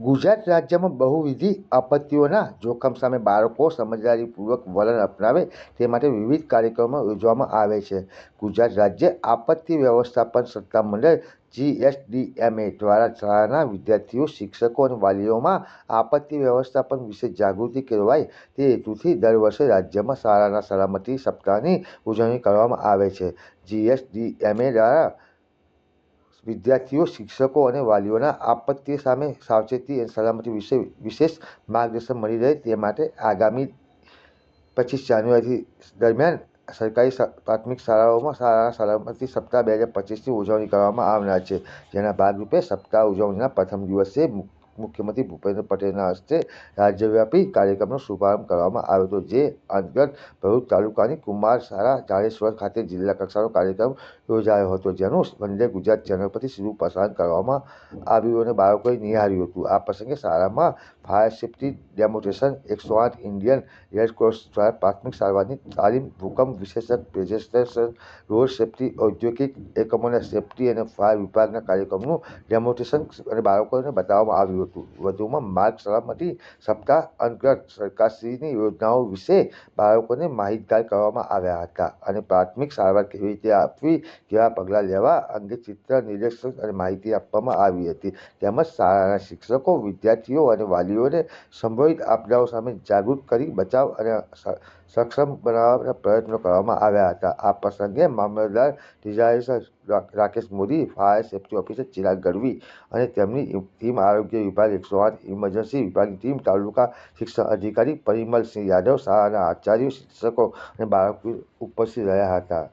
ગુજરાત રાજ્યમાં બહુવિધ આપત્તિઓના જોખમ સામે બાળકો સમજદારીપૂર્વક વલણ અપનાવે તે માટે વિવિધ કાર્યક્રમો યોજવામાં આવે છે. ગુજરાત રાજ્ય આપત્તિ વ્યવસ્થાપન સત્તામંડળ જીએસડીએમએ દ્વારા શાળાના વિદ્યાર્થીઓ, શિક્ષકો અને વાલીઓમાં આપત્તિ વ્યવસ્થાપન વિશે જાગૃતિ કેળવાય તે હેતુથી દર વર્ષે રાજ્યમાં શાળાના સલામતી સપ્તાહની ઉજવણી કરવામાં આવે છે. જીએસડીએમએ દ્વારા વિદ્યાર્થીઓ, શિક્ષકો અને વાલીઓના આપત્તિ સામે સાવચેતી અને સલામતી વિશે વિશેષ માર્ગદર્શન મળી રહે તે માટે આગામી પચીસ જાન્યુઆરી દરમિયાન સરકારી પ્રાથમિક શાળાઓમાં શાળાના સલામતી સપ્તાહ બે હજાર પચીસની ઉજવણી કરવામાં આવનાર છે. જેના ભાગરૂપે સપ્તાહ ઉજવણીના પ્રથમ દિવસે મુખ્યમંત્રી ભૂપેન્દ્ર પટેલના હસ્તે રાજ્યવ્યાપી કાર્યક્રમનો શુભારંભ કરવામાં આવ્યો હતો, જે અંતર્ગત ભરૂચ તાલુકાની કુમાર શાળા જાડેશ્વર ખાતે જિલ્લા કક્ષાનો કાર્યક્રમ યોજાયો હતો, જેનું વંદે ગુજરાત ચેનલ પરથી સીધું પ્રસારણ કરવામાં આવ્યું અને બાળકોએ નિહાળ્યું હતું. આ પ્રસંગે શાળામાં ફાયર સેફ્ટી ડેમોન્સ્ટ્રેશન એકસો આઠ ઇન્ડિયન રેડક્રોસ દ્વારા પ્રાથમિક સારવારની તાલીમ, ભૂકંપ વિશેષક પ્રેઝન્ટેશન, રોડ સેફ્ટી, ઔદ્યોગિક એકમોના સેફ્ટી અને ફાયર વિભાગના કાર્યક્રમનું ડેમોન્સ્ટ્રેશન અને બાળકોને બતાવવામાં આવ્યું હતું. વધુમાં માર્ગ સલામતી સપ્તાહ અંતર્ગત સરકારશ્રીની યોજનાઓ વિશે બાળકોને માહિતગાર કરવામાં આવ્યા હતા અને પ્રાથમિક સારવાર કેવી રીતે આપવી, કેવા પગલાં લેવા અંગે ચિત્ર નિર્દેશન અને માહિતી આપવામાં આવી હતી. તેમજ શાળાના શિક્ષકો, વિદ્યાર્થીઓ અને વાલીઓને સંભવિત આપદાઓ સામે જાગૃત કરી બચાવ અને સક્ષમ બનાવવાના પ્રયત્નો કરવામાં આવ્યા હતા. આ પ્રસંગે મામલતદાર designer Rakesh Modi fire safety officer Chirag Gadhvi અને તેમની ટીમ આરોગ્ય વિભાગ એકસો આઠ, ઇમરજન્સી વિભાગની ટીમ તાલુકા શિક્ષણ અધિકારી પરિમલસિંહ યાદવ શાળાના આચાર્ય શિક્ષકો અને બાળકો ઉપસ્થિત રહ્યા હતા.